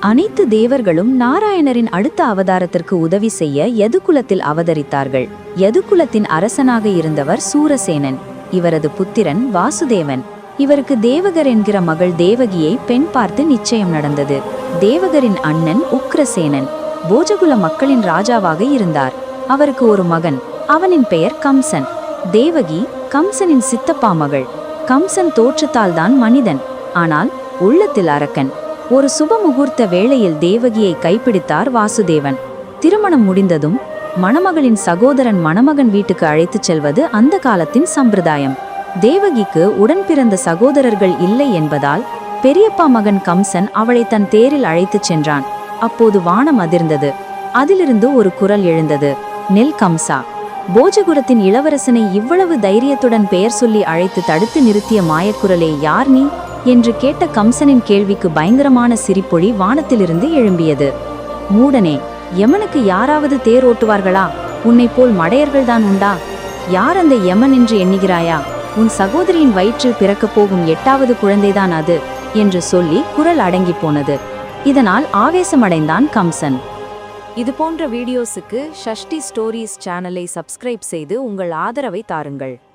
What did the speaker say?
அனைத்து தேவர்களும் நாராயணரின் அடுத்த அவதாரத்திற்கு உதவி செய்ய யதுகுலத்தில் அவதரித்தார்கள். யதுகுலத்தின் அரசனாக இருந்தவர் சூரசேனன். இவரது புத்திரன் வாசுதேவன். இவருக்கு தேவகர் என்கிற மகள் தேவகியை பெண் பார்த்து நிச்சயம் நடந்தது. தேவகரின் அண்ணன் உக்ரசேனன். போஜகுல மக்களின் ராஜாவாக இருந்தார். அவருக்கு ஒரு மகன். அவனின் பெயர் கம்சன். தேவகி கம்சனின் சித்தப்பா மகள். கம்சன் தோற்றத்தால் தான் மனிதன். ஆனால் உள்ளத்தில் அரக்கன். ஒரு சுப முகூர்த்த வேளையில் தேவகியை கைப்பிடித்தார் வாசுதேவன். திருமணம் முடிந்ததும் மணமகளின் சகோதரன் மணமகன் வீட்டுக்கு அழைத்துச் செல்வது அந்த காலத்தின் சம்பிரதாயம். தேவகிக்கு உடன் பிறந்த சகோதரர்கள் இல்லை என்பதால் பெரியப்பா மகன் கம்சன் அவளை தன் தேரில் அழைத்துச் சென்றான். அப்போது வானம் அதிர்ந்தது. அதிலிருந்து ஒரு குரல் எழுந்தது. நெல் கம்சா போஜகுரத்தின் இளவரசனை இவ்வளவு தைரியத்துடன் பெயர் சொல்லி அழைத்து தடுத்து நிறுத்திய மாயக்குரலே யார் நீ? என்று கேட்ட கம்சனின் கேள்விக்கு பயங்கரமான சிரிப்பொழி வானத்திலிருந்து எழும்பியது. மூடனே யமனுக்கு யாராவது தேர் ஓட்டுவார்களா? உன்னைப் போல் மடையர்கள்தான் உண்டா? யார் அந்த யமன் என்று எண்ணுகிறாயா? உன் சகோதரியின் வயிற்றில் பிறக்கப் போகும் எட்டாவது குழந்தைதான் அது என்று சொல்லி குரல் அடங்கிப் போனது. இதனால் ஆவேசமடைந்தான் கம்சன். இது போன்ற வீடியோஸுக்கு ஷஷ்டி ஸ்டோரீஸ் சேனலை சப்ஸ்கிரைப் செய்து உங்கள் ஆதரவை தாருங்கள்.